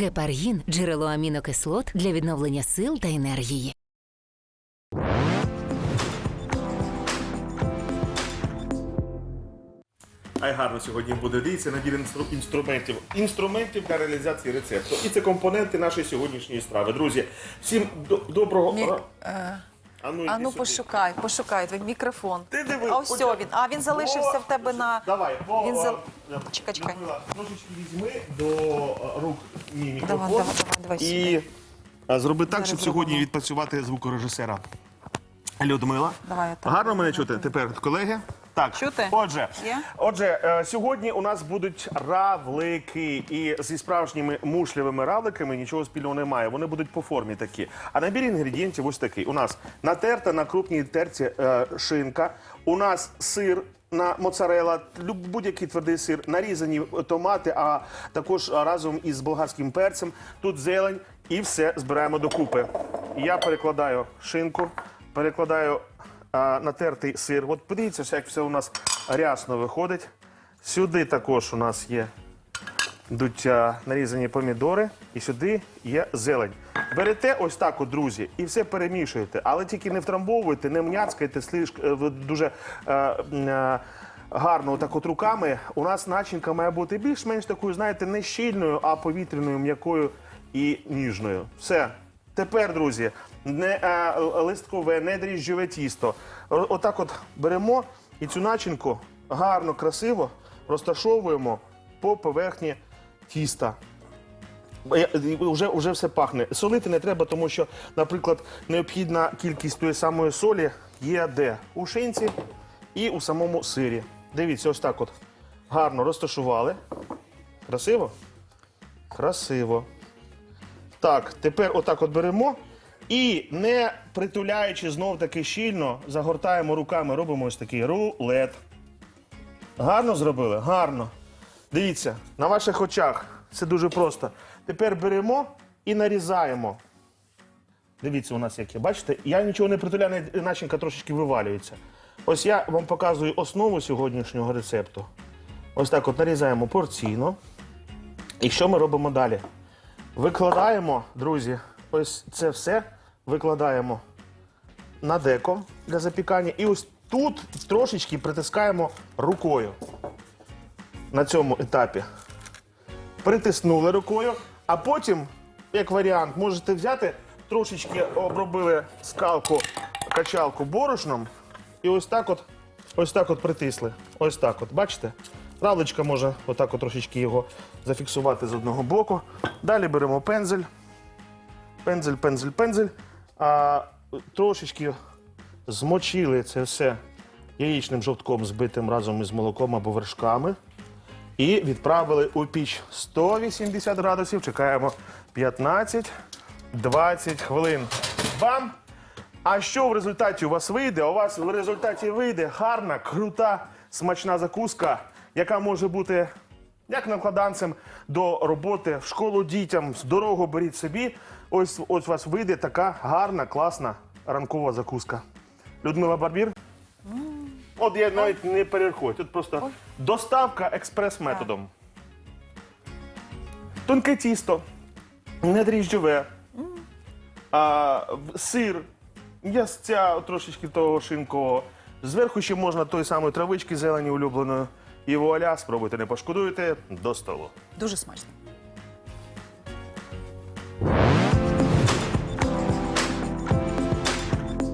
Гепаргін джерело амінокислот для відновлення сил та енергії. Ай гарно сьогодні буде. Дивіться набір інстру- інструментів. Інструментів для реалізації рецепту. І це компоненти нашої сьогоднішньої страви. Друзі, всім до- доброго Мі- е, А ну, А ну пошукай, пошукай твій мікрофон. Ти диви, а ось оця- він. А він залишився в тебе на. Давай, бо, Він зал- а, Чекай, чекай. Людмила, Трошечки візьми до рук мій мікрофон. Давай, давай, давай, давай І а, зроби так, Зараз щоб зробимо. сьогодні відпрацювати звукорежисера. Людмила. Давай, так, Гарно мене чути тепер, колеги? Так, Чути? Отже, Є? отже, е, сьогодні у нас будуть равлики, і зі справжніми мушлевими равликами нічого спільного немає. Вони будуть по формі такі. А набір інгредієнтів ось такий. У нас натерта на крупній терці е, шинка. У нас сир. На моцарела, люб- будь-який твердий сир, нарізані томати, а також разом із болгарським перцем. Тут зелень і все збираємо докупи. Я перекладаю шинку, перекладаю натертий сир. От подивіться, як все у нас рясно виходить. Сюди також у нас є йдуть а, нарізані помідори, і сюди є зелень. Берете ось так, друзі, і все перемішуєте, але тільки не втрамбовуйте, не мняцкайте слишк- е, дуже е, е, гарно так от руками. У нас начинка має бути більш-менш такою, знаєте, не щільною, а повітряною, м'якою і ніжною. Все. Тепер, друзі, не е, листкове, не дріжджове тісто. Отак от беремо і цю начинку гарно, красиво розташовуємо по поверхні тіста. Вже, вже все пахне. Солити не треба, тому що, наприклад, необхідна кількість тої самої солі є де? У шинці і у самому сирі. Дивіться, ось так от. Гарно розташували. Красиво? Красиво. Так, тепер отак от беремо і не притуляючи знов таки щільно, загортаємо руками, робимо ось такий рулет. Гарно зробили? Гарно. Дивіться, на ваших очах це дуже просто. Тепер беремо і нарізаємо. Дивіться, у нас яке. Бачите, я нічого не притуляю, начинка трошечки вивалюється. Ось я вам показую основу сьогоднішнього рецепту. Ось так от нарізаємо порційно. І що ми робимо далі? Викладаємо, друзі, ось це все викладаємо на деко для запікання. І ось тут трошечки притискаємо рукою на цьому етапі. Притиснули рукою, а потім, як варіант, можете взяти, трошечки обробили скалку, качалку борошном, і ось так от, ось так от притисли. Ось так от, бачите? Равличка може отак от трошечки його зафіксувати з одного боку. Далі беремо пензель. Пензель, пензель, пензель. А, трошечки змочили це все яєчним жовтком, збитим разом із молоком або вершками. І відправили у піч 180 градусів. Чекаємо 15-20 хвилин. Бам! А що в результаті у вас вийде? У вас в результаті вийде гарна, крута, смачна закуска, яка може бути як накладанцем до роботи в школу дітям. З дорогу беріть собі. Ось ось у вас вийде така гарна, класна ранкова закуска. Людмила Барбір. От я навіть не перерахую. Тут просто доставка експрес-методом. Тонке тісто, не дріжджове, а, сир, м'ясця трошечки того шинкового. Зверху ще можна той самої травички зелені улюбленої. І вуаля, спробуйте, не пошкодуєте до столу. Дуже смачно.